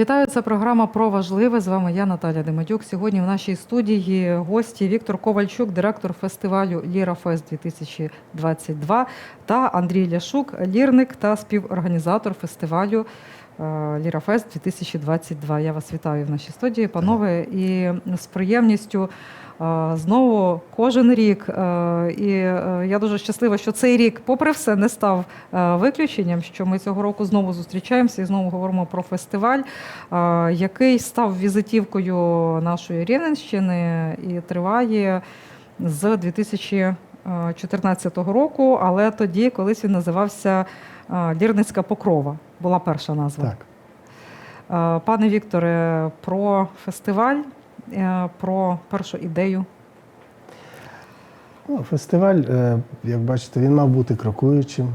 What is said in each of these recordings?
Вітаю, це програма про важливе. З вами я, Наталя Демедюк. Сьогодні в нашій студії гості Віктор Ковальчук, директор фестивалю Ліра Фест 2022 та Андрій Ляшук, лірник та співорганізатор фестивалю е, Ліра Фест 2022. Я вас вітаю в нашій студії, панове, і з приємністю. Е, Знову кожен рік, е, і е, я дуже щаслива, що цей рік, попри все, не став е, виключенням. Що ми цього року знову зустрічаємося і знову говоримо про фестиваль, е, який став візитівкою нашої Рівненщини і триває з 2014 року. Але тоді колись він називався е, Лірницька Покрова. Була перша назва. Так. Е, Пане Вікторе, про фестиваль, е, про першу ідею. Фестиваль, е, як бачите, він мав бути крокуючим,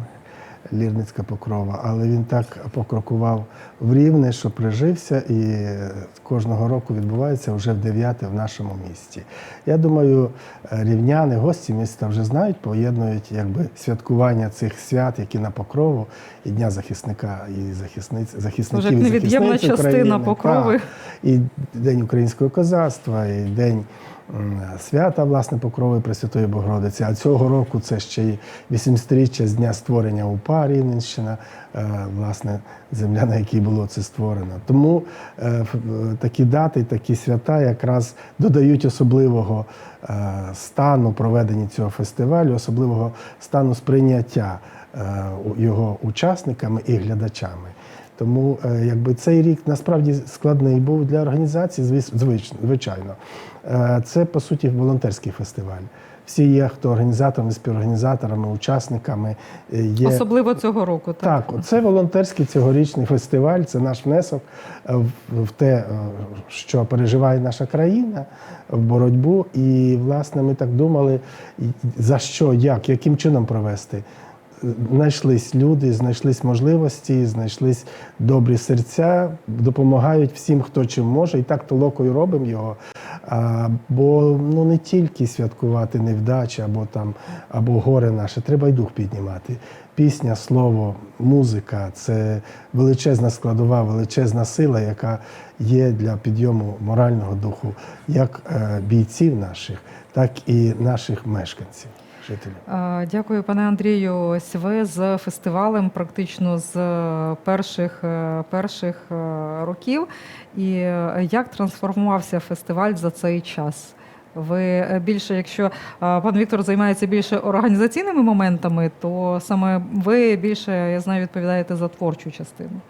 Лірницька покрова, але він так покрокував в рівне, що прижився і е, кожного року відбувається вже в дев'яте в нашому місті. Я думаю, е, рівняни, гості міста вже знають, поєднують якби святкування цих свят, які на покрову, і Дня захисника і захисниць, захисників Вже невід'ємна частина України. Покрови. Так. І День українського козацтва, і День свята, власне, Покрови Пресвятої Богородиці. А цього року це ще й 80-річчя з дня створення УПА Рівненщина, е, власне, земля, на якій було це створено. Тому е, е, такі дати, такі свята якраз додають особливого стану проведення цього фестивалю, особливого стану сприйняття його учасниками і глядачами. Тому е, якби цей рік насправді складний був для організації, звичайно. Е, Це по суті волонтерський фестиваль. Всі є хто організаторами, співорганізаторами, учасниками. е, Є Особливо цього року. Так, так, це волонтерський цьогорічний фестиваль, це наш внесок в- те, що переживає наша країна в боротьбу. І, власне, ми так думали, за що, як, яким чином провести. Знайшлись люди, знайшлись можливості, знайшлись добрі серця, допомагають всім, хто чим може, і так толокою робимо його. А, бо ну не тільки святкувати невдачі або там або горе наше, треба й дух піднімати. Пісня, слово, музика це величезна складова, величезна сила, яка є для підйому морального духу як е, бійців наших, так і наших мешканців, жителів. Е, Дякую, пане Андрію. Ось ви з фестивалем практично з е, перших, е, перших років. І як трансформувався фестиваль за цей час? Ви більше, якщо пан Віктор займається більше організаційними моментами, то саме ви більше, я знаю, відповідаєте за творчу частину.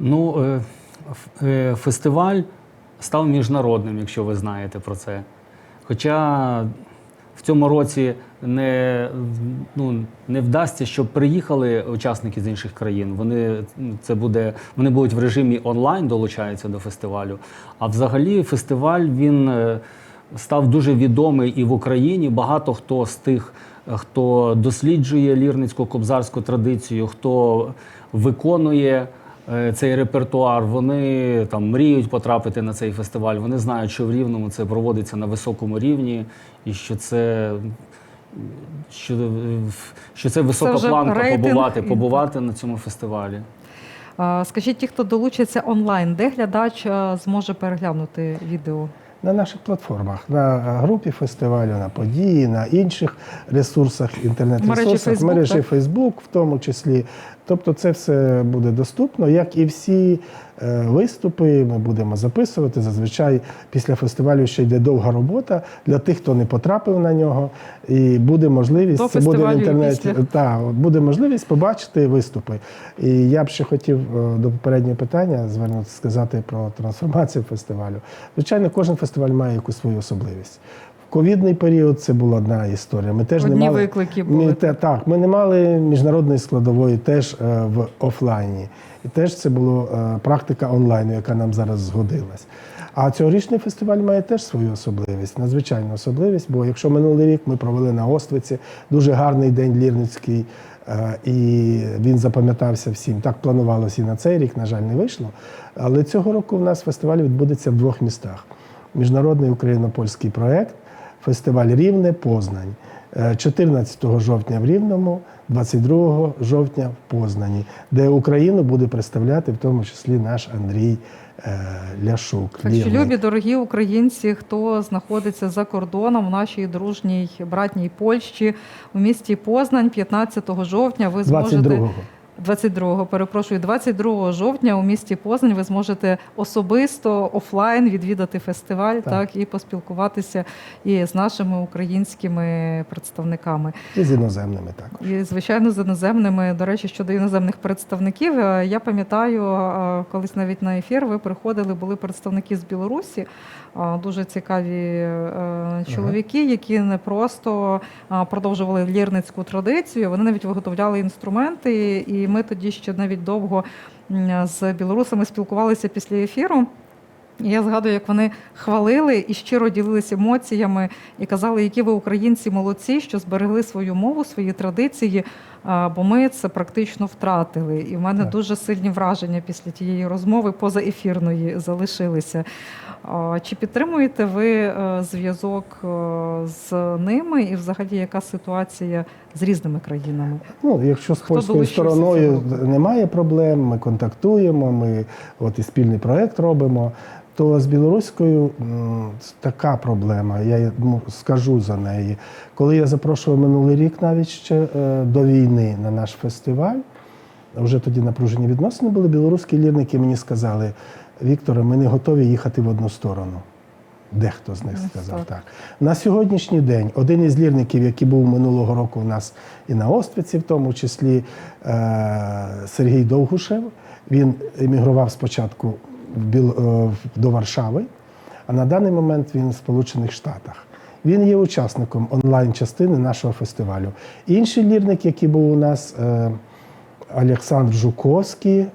Ну, фестиваль став міжнародним, якщо ви знаєте про це. Хоча цьому році не, ну, не вдасться, щоб приїхали учасники з інших країн. Вони, це буде, вони будуть в режимі онлайн долучаються до фестивалю. А взагалі фестиваль він е, став дуже відомий і в Україні. Багато хто з тих, хто досліджує лірницьку кобзарську традицію, хто виконує цей репертуар, вони там мріють потрапити на цей фестиваль. Вони знають, що в Рівному це проводиться на високому рівні, і що це. Що, е, що це висока вже планка рейтинг побувати, побувати на цьому фестивалі. Е, Скажіть, ті, хто долучиться онлайн, де глядач е, зможе переглянути відео? На наших платформах, на групі фестивалю, на події, на інших ресурсах, інтернет-ресурсах, Facebook, мережі? Фейсбук, в тому числі. Тобто, це все буде доступно, як і всі е, виступи. Ми будемо записувати. Зазвичай після фестивалю ще йде довга робота для тих, хто не потрапив на нього. І буде можливість До це буде в інтернеті. от буде можливість побачити виступи. І я б ще хотів е, до попереднього питання звернутися, сказати про трансформацію фестивалю. Звичайно, кожен фестиваль має якусь свою особливість. В ковідний період це була одна історія. Ми теж Одні не мали виклики були. Ми, те, так, ми не мали міжнародної складової теж е, в офлайні. І теж це була е, практика онлайну, яка нам зараз згодилась. А цьогорічний фестиваль має теж свою особливість, надзвичайну особливість, бо якщо минулий рік ми провели на Оствиці дуже гарний день лірницький, е, і він запам'ятався всім. Так планувалося і на цей рік, на жаль, не вийшло. Але цього року у нас фестиваль відбудеться в двох містах: міжнародний україно-польський проєкт фестиваль Рівне Познань. Е, 14 жовтня в Рівному, 22 жовтня в Познані, де Україну буде представляти в тому числі наш Андрій е, Ляшук. Так що, любі дорогі українці, хто знаходиться за кордоном в нашій дружній братній Польщі у місті Познань, 15 жовтня, ви зможете 22-го. 22-го, перепрошую, 22 жовтня у місті Познань ви зможете особисто офлайн відвідати фестиваль, так, Так. і поспілкуватися і з нашими українськими представниками. І з іноземними також. І, звичайно, з іноземними. До речі, щодо іноземних представників, е, я пам'ятаю, е, колись навіть на ефір ви приходили, були представники з Білорусі, е, дуже цікаві чоловіки, які не просто продовжували лірницьку традицію, вони навіть виготовляли інструменти. І ми тоді ще навіть довго з білорусами спілкувалися після ефіру. І я згадую, як вони хвалили і щиро ділилися емоціями і казали, які ви українці молодці, що зберегли свою мову, свої традиції, бо ми це практично втратили. І в мене Так. дуже сильні враження після тієї розмови позаефірної залишилися. Чи підтримуєте ви е, зв'язок е, з ними, і взагалі яка ситуація з різними країнами? Ну, якщо з Хто польською стороною немає проблем, ми контактуємо, ми от і спільний проект робимо. То з білоруською така проблема. Я скажу за неї. Коли я запрошував минулий рік, навіть ще е, до війни на наш фестиваль, вже тоді напружені відносини були. Білоруські лірники мені сказали: Вікторе, ми не готові їхати в одну сторону. Дехто з них сказав так. На сьогоднішній день один із лірників, який був минулого року у нас і на Оствиці, в тому числі е, Сергій Довгушев, він емігрував спочатку до Варшави, а на даний момент він в Сполучених Штатах. Він є учасником онлайн-частини нашого фестивалю. Інший лірник, який був у нас, е, Олександр Жуковський,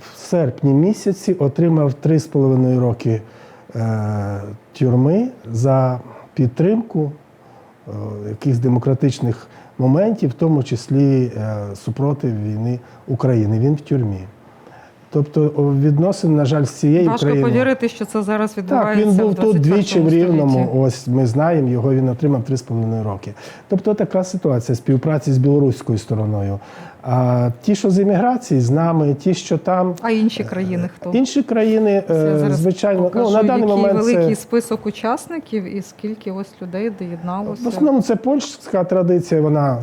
в серпні місяці отримав 3,5 роки е, тюрми за підтримку е, якихось демократичних моментів, в тому числі е, супротив війни України. Він в тюрмі. Тобто відносин, на жаль, з цією Важко країною. повірити, що це зараз Так, він був в тут двічі в столітті. Рівному. Ось ми знаємо його. Він отримав 3,5 роки. Тобто така ситуація співпраці з білоруською стороною. А ті, що з імміграції, з нами, ті, що там. А інші країни хто? Інші країни, е, зараз звичайно, покажу, ну, на даний який момент великий це, список учасників і скільки ось людей доєдналося. в основному це польська традиція, вона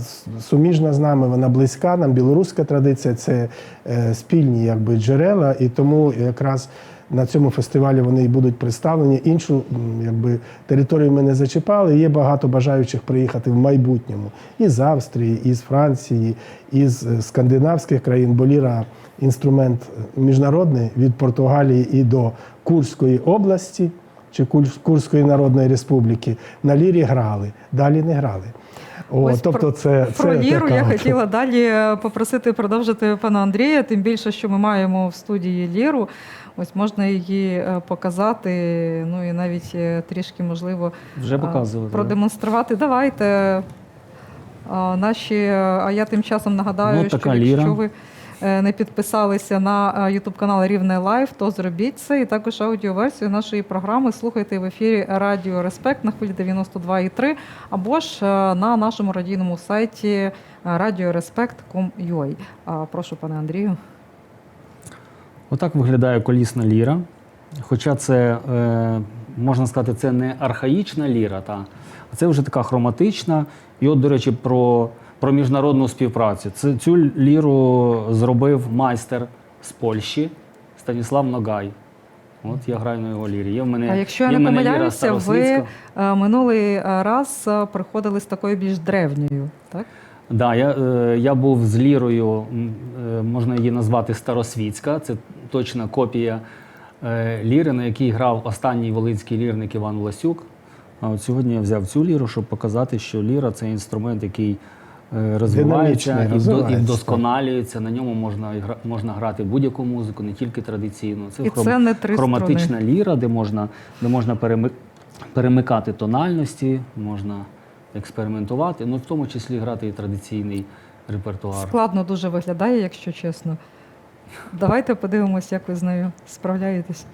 суміжна з нами, вона близька. Нам білоруська традиція це е, спільні якби, джерела, і тому якраз на цьому фестивалі вони і будуть представлені. Іншу якби, територію ми не зачіпали. Є багато бажаючих приїхати в майбутньому і з Австрії, і з Франції, і з е, скандинавських країн, бо ліра інструмент е, міжнародний від Португалії і до Курської області чи Курс- Курської Народної Республіки на лірі грали, далі не грали. О, Ось тобто про- це, Про це ліру така я хотіла далі е, попросити продовжити пана Андрія, тим більше, що ми маємо в студії ліру. Ось можна її е, показати, ну і навіть е, трішки можливо Вже а, показували. да? продемонструвати. Давайте. Наші, а я тим часом нагадаю, Ну, що якщо ліра. ви е, не підписалися на Ютуб канал Рівне Лайв, то зробіть це. І також аудіоверсію нашої програми слухайте в ефірі Радіо Респект на хвилі 92,3 або ж е, на нашому радійному сайті е, radiorespect.com.ua. Прошу, пане Андрію. Отак виглядає колісна ліра. Хоча це, е, можна сказати, це не архаїчна ліра, та, а це вже така хроматична. І от, до речі, про, про міжнародну співпрацю. Це, цю ліру зробив майстер з Польщі Станіслав Ногай. От я граю на його лірі. Є в мене, А якщо я не помиляюся, ви е, минулий раз е, приходили з такою більш древньою, так? Да, я, я був з лірою, можна її назвати старосвітська. Це точна копія е, ліри, на якій грав останній волинський лірник Іван Власюк. А от сьогодні я взяв цю ліру, щоб показати, що ліра це інструмент, який е, розвивається і, вдо- і вдосконалюється. На ньому можна, можна грати будь-яку музику, не тільки традиційну. Це, І це не три хроматична ліра, де можна, де можна переми- перемикати тональності, можна експериментувати, ну в тому числі грати і традиційний репертуар. Складно дуже виглядає, якщо чесно. Давайте подивимось, як ви з нею справляєтесь.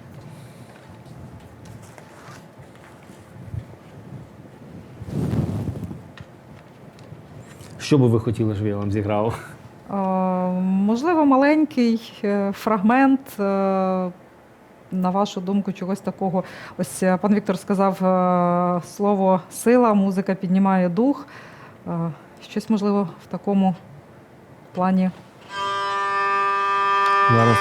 Що би ви хотіли, щоб я вам зіграв? Можливо, маленький е, фрагмент. Е, на вашу думку, чогось такого. Ось е, пан Віктор сказав слово сила, музика піднімає дух. Щось можливо в такому плані Зараз.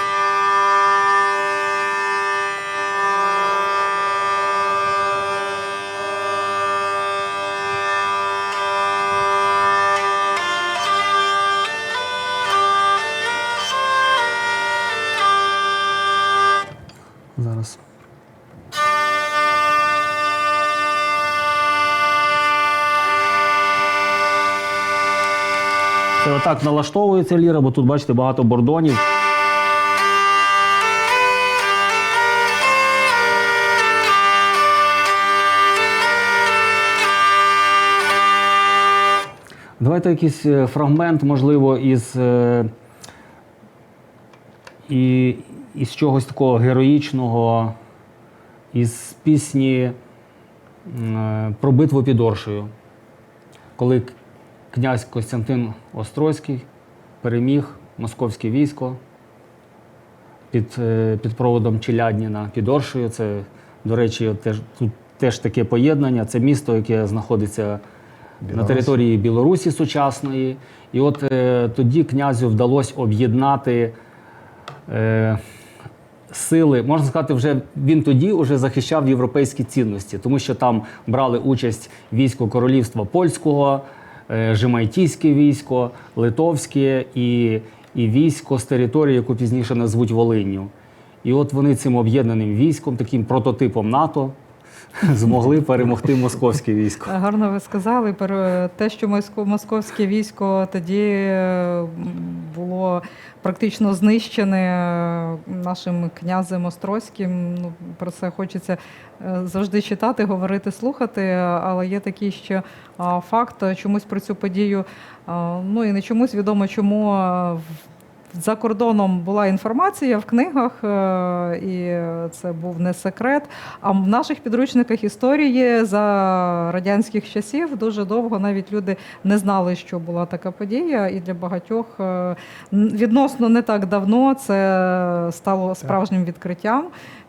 Зараз. Це отак налаштовується ліра, бо тут, бачите, багато бордонів. Давайте якийсь е, фрагмент, можливо, із, е, і, із чогось такого героїчного, із пісні е, про битву під Оршею, коли князь Костянтин Острозький переміг московське військо під, під проводом Челядніна під Оршею. Це, до речі, теж, тут теж таке поєднання. Це місто, яке знаходиться на території Білорусі сучасної. І от е, тоді князю вдалося об'єднати е, сили. Можна сказати, вже він тоді вже захищав європейські цінності, тому що там брали участь військо королівства польського, е, жемайтійське військо, литовське і, і військо з території, яку пізніше назвуть Волинню. І от вони цим об'єднаним військом, таким прототипом НАТО, змогли перемогти московське військо. Е, Гарно ви сказали. Пере- Те, що московське військо тоді е, було практично знищене е, нашим князем Острозьким. Ну, про це хочеться е, завжди читати, говорити, слухати. Але є такий ще факт, е, чомусь про цю подію. Ну і не чомусь відомо, чому. За кордоном була інформація в книгах, е, і це був не секрет. А в наших підручниках історії за радянських часів дуже довго навіть люди не знали, що була така подія, і для багатьох е, відносно не так давно це стало справжнім відкриттям.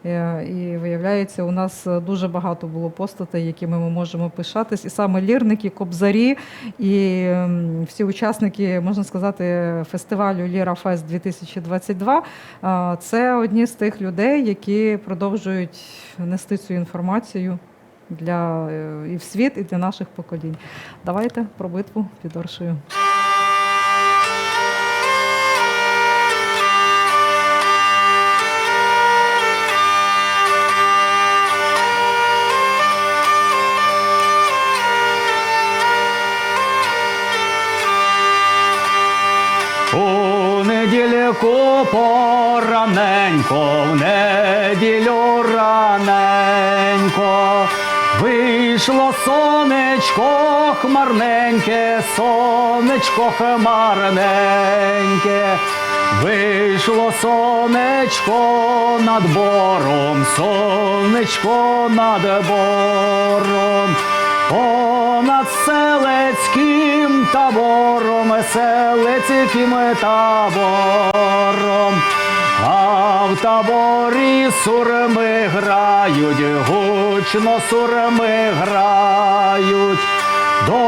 Е, І виявляється, у нас дуже багато було постатей, якими ми можемо пишатись, і саме лірники, кобзарі і всі учасники, можна сказати, фестивалю Ліра Фест 2022 е, це одні з тих людей, які продовжують нести цю інформацію для е, і в світ, і для наших поколінь. Давайте про битву під Оршею. Хмарненьке, сонечко хмарненьке, вийшло сонечко над бором, сонечко над бором. Понад селецьким табором, селецьким табором, а в таборі сурми грають, гучно сурми грають, до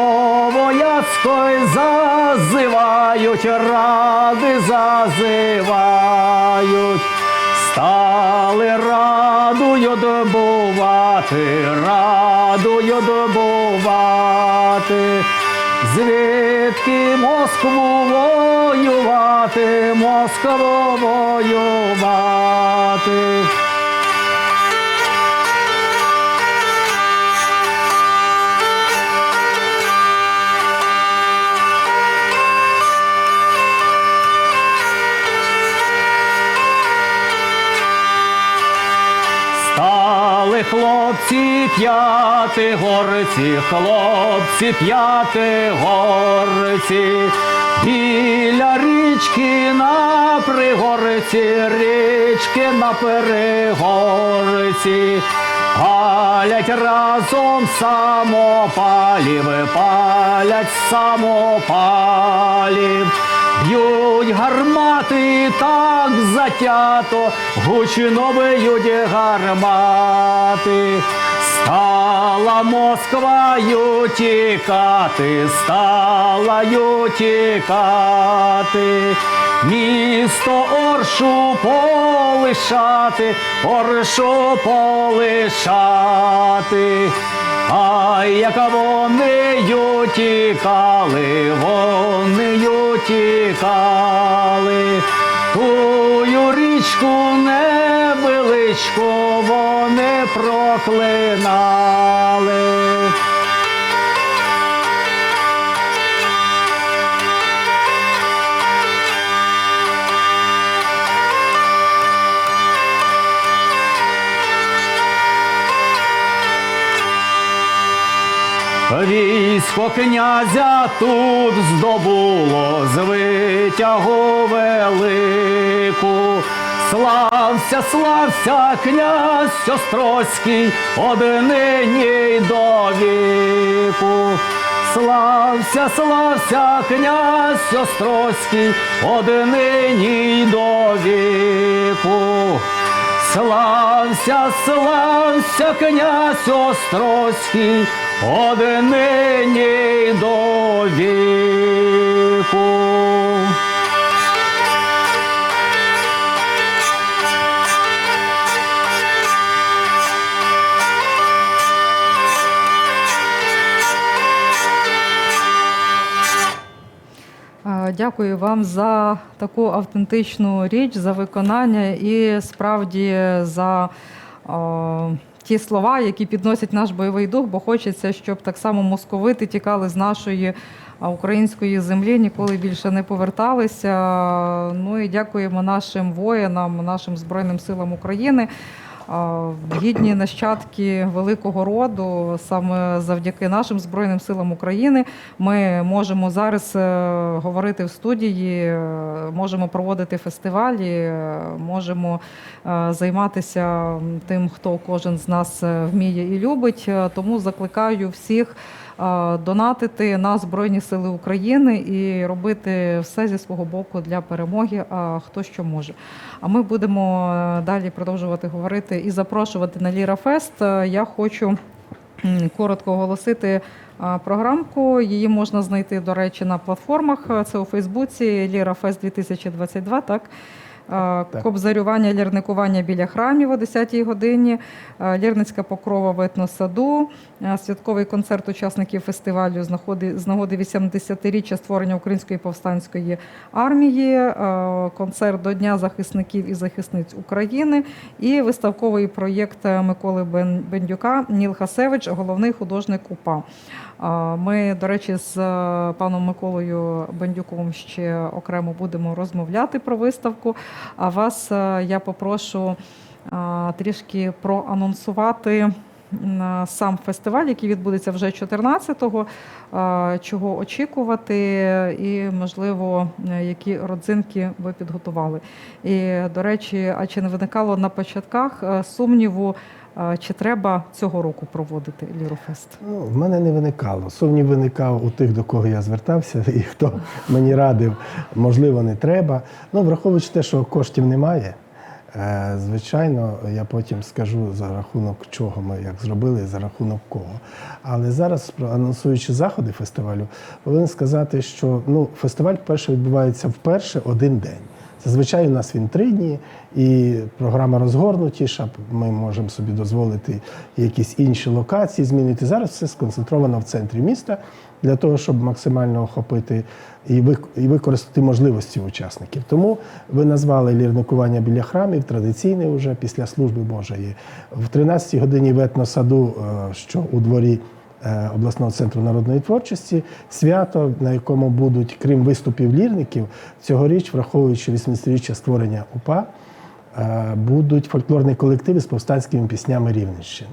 вояцької зазивають, ради зазивають. Стали радою добувати, радою добувати, звідки Москву воювати, Москву воювати. Хлопці п'яти горці, хлопці п'яти горці, біля річки на пригорці, річки на перегорці, Палять разом самопалів, палять самопалів. Б'ють гармати так затято, гучно б'ють гармати. Стала Москвою тікати, стала ю тікати. Місто Оршу полишати, Оршу полишати. А як вони ю тікали, вони ю тікали. Тую річку невеличку вони проклинали. Військо князя тут здобуло звитягу велику. Слався, слався, князь Острозький, однині й до віку. Слався, слався, князь Острозький, однині й до віку. Слався, слався, князь Острозький, однині до віку. Дякую вам за таку автентичну річ, за виконання і справді за о, ті слова, які підносять наш бойовий дух, бо хочеться, щоб так само московити тікали з нашої української землі, ніколи більше не поверталися. Ну і дякуємо нашим воїнам, нашим Збройним силам України. Гідні нащадки великого роду, саме завдяки нашим Збройним силам України, ми можемо зараз е, говорити в студії, е, можемо проводити фестивалі, е, можемо займатися тим, хто кожен з нас вміє і любить. Тому закликаю всіх донатити на Збройні Сили України і робити все зі свого боку для перемоги, а хто що може. А ми будемо е, далі продовжувати говорити і запрошувати на Ліра Фест. Е, Я хочу коротко оголосити програмку. Її можна знайти, до речі, на платформах. Е, Це у Фейсбуці Ліра Фест 2022, так? Кобзарювання, лірникування біля храмів о 10-й годині, лірницька покрова в етносаду, святковий концерт учасників фестивалю з нагоди, з нагоди 80-річчя створення Української повстанської армії, концерт до Дня захисників і захисниць України і виставковий проєкт Миколи Бен- Бендюка Ніл Хасевич, головний художник УПА. Ми, до речі, з е, паном Миколою Бендюком ще окремо будемо розмовляти про виставку. А вас е, я попрошу трішки проанонсувати сам фестиваль, який відбудеться вже 14-го, чого очікувати, і, можливо, е, які родзинки ви підготували. І, до речі, а чи не виникало на початках е, сумніву, е, чи треба цього року проводити Лірофест? Ну, в мене не виникало. Сумнів виникав у тих, до кого я звертався, і хто мені радив, можливо, не треба. Ну, враховуючи те, що коштів немає. е, Звичайно, я потім скажу за рахунок чого ми як зробили, за рахунок кого. Але зараз, анонсуючи заходи фестивалю, повинен сказати, що ну, фестиваль перше відбувається вперше один день. Зазвичай у нас він три дні, і програма розгорнутіша. Ми можемо собі дозволити якісь інші локації змінити. Зараз все сконцентровано в центрі міста для того, щоб максимально охопити і вик- використати можливості учасників. Тому ви назвали лірникування біля храмів, традиційне вже після служби Божої. В 13-й годині в етносаду, е, що у дворі обласного центру народної творчості, свято, на якому будуть, крім виступів лірників, цьогоріч, враховуючи 80-річчя створення УПА, е, будуть фольклорні колективи з повстанськими піснями Рівненщини.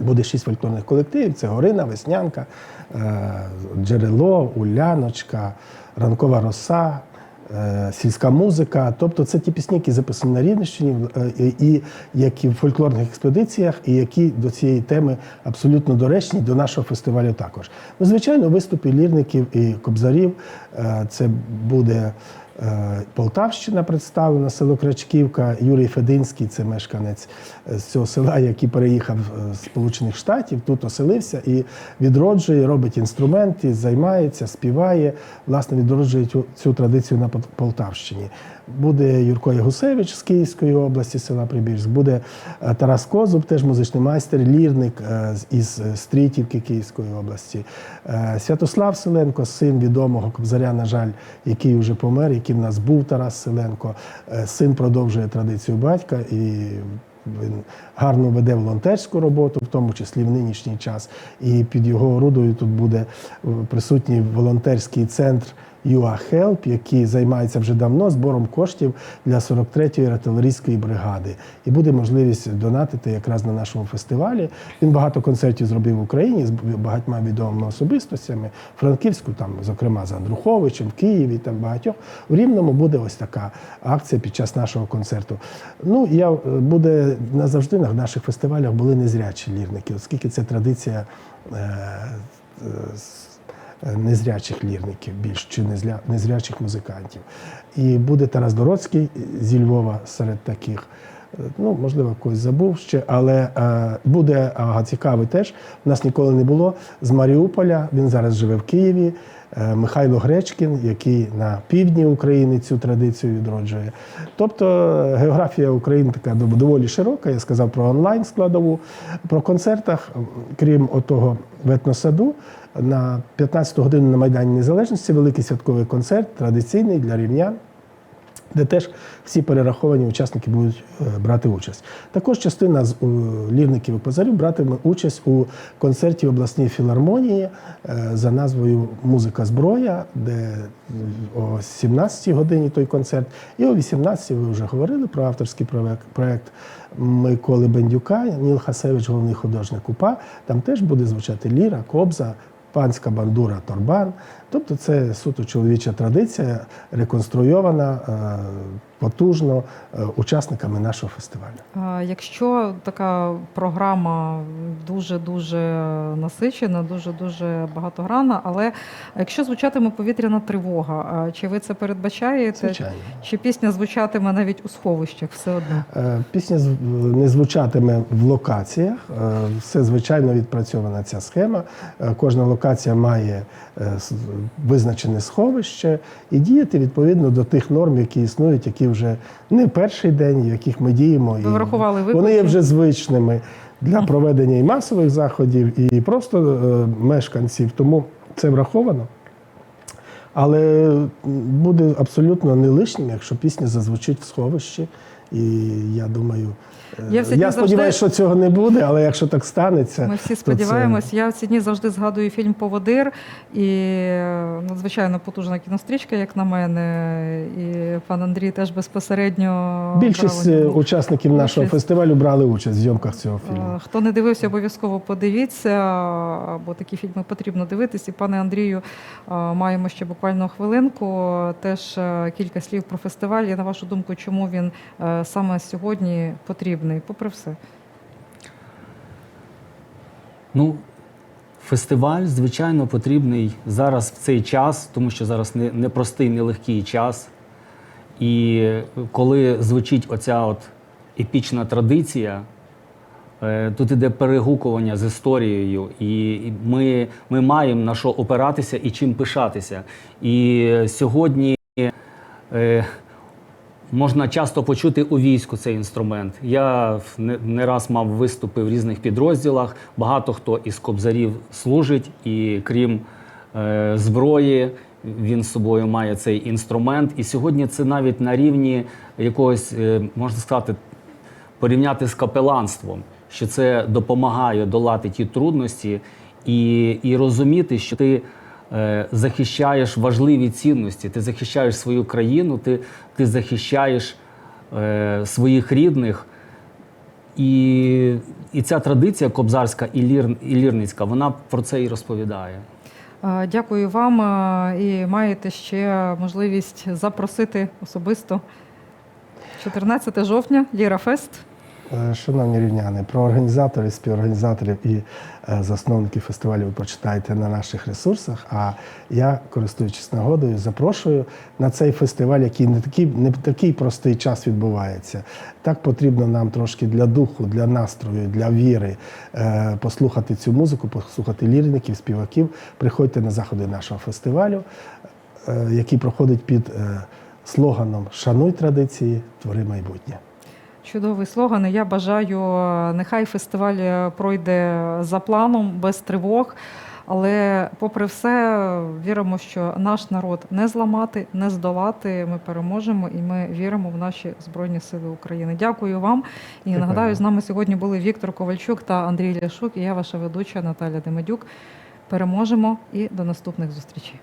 Буде шість фольклорних колективів: це Горина, Веснянка, е, Джерело, Уляночка, Ранкова роса, е, сільська музика. Тобто це ті пісні, які записані на Рівненщині, е, і які в фольклорних експедиціях, і які до цієї теми абсолютно доречні до нашого фестивалю також. Ну, звичайно, виступи лірників і кобзарів е, це буде. Е, Полтавщина представлена, село Крачківка. Юрій Фединський, це мешканець е, з цього села, який переїхав е, з Сполучених Штатів, тут оселився і відроджує, робить інструменти, займається, співає, власне, відроджує цю, цю традицію на Полтавщині. Буде Юрко Ягусевич з Київської області, села Прибірськ, буде Тарас Козуб, теж музичний майстер, лірник із Стрітівки Київської області. Святослав Селенко, син відомого кобзаря, на жаль, який вже помер, який в нас був Тарас Селенко. Е, Син продовжує традицію батька і він гарно веде волонтерську роботу, в тому числі в нинішній час. І під його орудою тут буде е, присутній волонтерський центр UA Help, який займається вже давно збором коштів для 43-ї артилерійської бригади. І буде можливість донатити якраз на нашому фестивалі. Він багато концертів зробив в Україні з багатьма відомими особистостями. Франківську, там, зокрема, з Андруховичем, в Києві, там багатьох. У Рівному буде ось така акція під час нашого концерту. Ну, я е, буде назавжди на наших фестивалях були незрячі лірники, оскільки це традиція. е, е, незрячих лірників більш чи незря- незрячих музикантів. І буде Тарас Дороцький зі Львова серед таких. Е, Ну, можливо, когось забув ще, але е, буде ага, цікавий теж. У нас ніколи не було з Маріуполя. Він зараз живе в Києві. е, Михайло Гречкін, який на півдні України цю традицію відроджує. Тобто е, географія України така доволі широка. Я сказав про онлайн складову. Про концертах, крім отого в етносаду, на 15 годину на Майдані Незалежності великий святковий концерт, традиційний для рівнян де теж всі перераховані учасники будуть е, брати участь. Також частина з е, лірників і позарів братиме участь у концерті обласній філармонії е, за назвою Музика зброя, де о 17-й годині той концерт, і о 18-й ви вже говорили про авторський проект Миколи Бендюка, Ніл Хасевич, головний художник УПА. Там теж буде звучати ліра, кобза, панська бандура Торбан. Тобто це суто чоловіча традиція, реконструйована е, потужно е, учасниками нашого фестивалю. Якщо така програма дуже дуже насичена, дуже дуже багатогранна, але якщо звучатиме повітряна тривога, чи ви це передбачаєте? Звичайно. Чи пісня звучатиме навіть у сховищах все одно? Е, Пісня не звучатиме в локаціях. Е, Все звичайно відпрацьована ця схема. Кожна локація має визначене сховище і діяти відповідно до тих норм, які існують, які вже не перший день, в яких ми діємо. і врахували Вони є вже звичними для проведення і масових заходів, і просто е, мешканців. Тому це враховано. Але буде абсолютно не лишнім, якщо пісня зазвучить в сховищі. І я думаю, Я ці дні я сподіваюся, що цього не буде, але якщо так станеться, Ми всі то це- сподіваємось. Я в ці дні завжди згадую фільм Поводир і е, надзвичайно потужна кінострічка, як на мене. І пан Андрій теж безпосередньо більшість брав е, учасників нашого участь. фестивалю брали участь в зйомках цього фільму. Е, Хто не дивився, обов'язково подивіться, бо такі фільми потрібно дивитись. І пане Андрію, е, маємо ще буквально хвилинку. Теж е, кілька слів про фестиваль. І на вашу думку, чому він е, саме сьогодні потрібний, попри все? Ну, фестиваль, звичайно, потрібний зараз в цей час, тому що зараз не- непростий, нелегкий час. І коли звучить оця от епічна традиція, е, тут іде перегукування з історією, і і ми, ми маємо на що опиратися і чим пишатися. І сьогодні е, можна часто почути у війську цей інструмент. Я не, раз мав виступи в різних підрозділах. Багато хто із кобзарів служить, і крім е, зброї, він з собою має цей інструмент. І сьогодні це навіть на рівні якогось, е, можна сказати, порівняти з капеланством, що це допомагає долати ті трудності і, і розуміти, що ти захищаєш важливі цінності, ти захищаєш свою країну, ти, ти захищаєш е, своїх рідних. І, і ця традиція кобзарська і, лір, і лірницька, вона про це і розповідає. Е, Дякую вам е, і маєте ще можливість запросити особисто 14 жовтня Ліра Фест. Е, Шановні рівняни, про організаторів, співорганізаторів і е, засновників фестивалю ви прочитаєте на наших ресурсах. А я, користуючись нагодою, запрошую на цей фестиваль, який не такий, не такий простий час відбувається. Так потрібно нам трошки для духу, для настрою, для віри е, послухати цю музику, послухати лірників, співаків. Приходьте на заходи нашого фестивалю, який проходить під слоганом Шануй традиції, твори майбутнє. Чудовий слоган. Я бажаю, нехай фестиваль е, пройде за планом, без тривог. Але, попри все, віримо, що наш народ не зламати, не здолати. Ми переможемо і ми віримо в наші Збройні Сили України. Дякую вам. І Дякую. нагадаю, з нами сьогодні були Віктор Ковальчук та Андрій Ляшук. І я ваша ведуча Наталя Демедюк. Переможемо і до наступних зустрічей.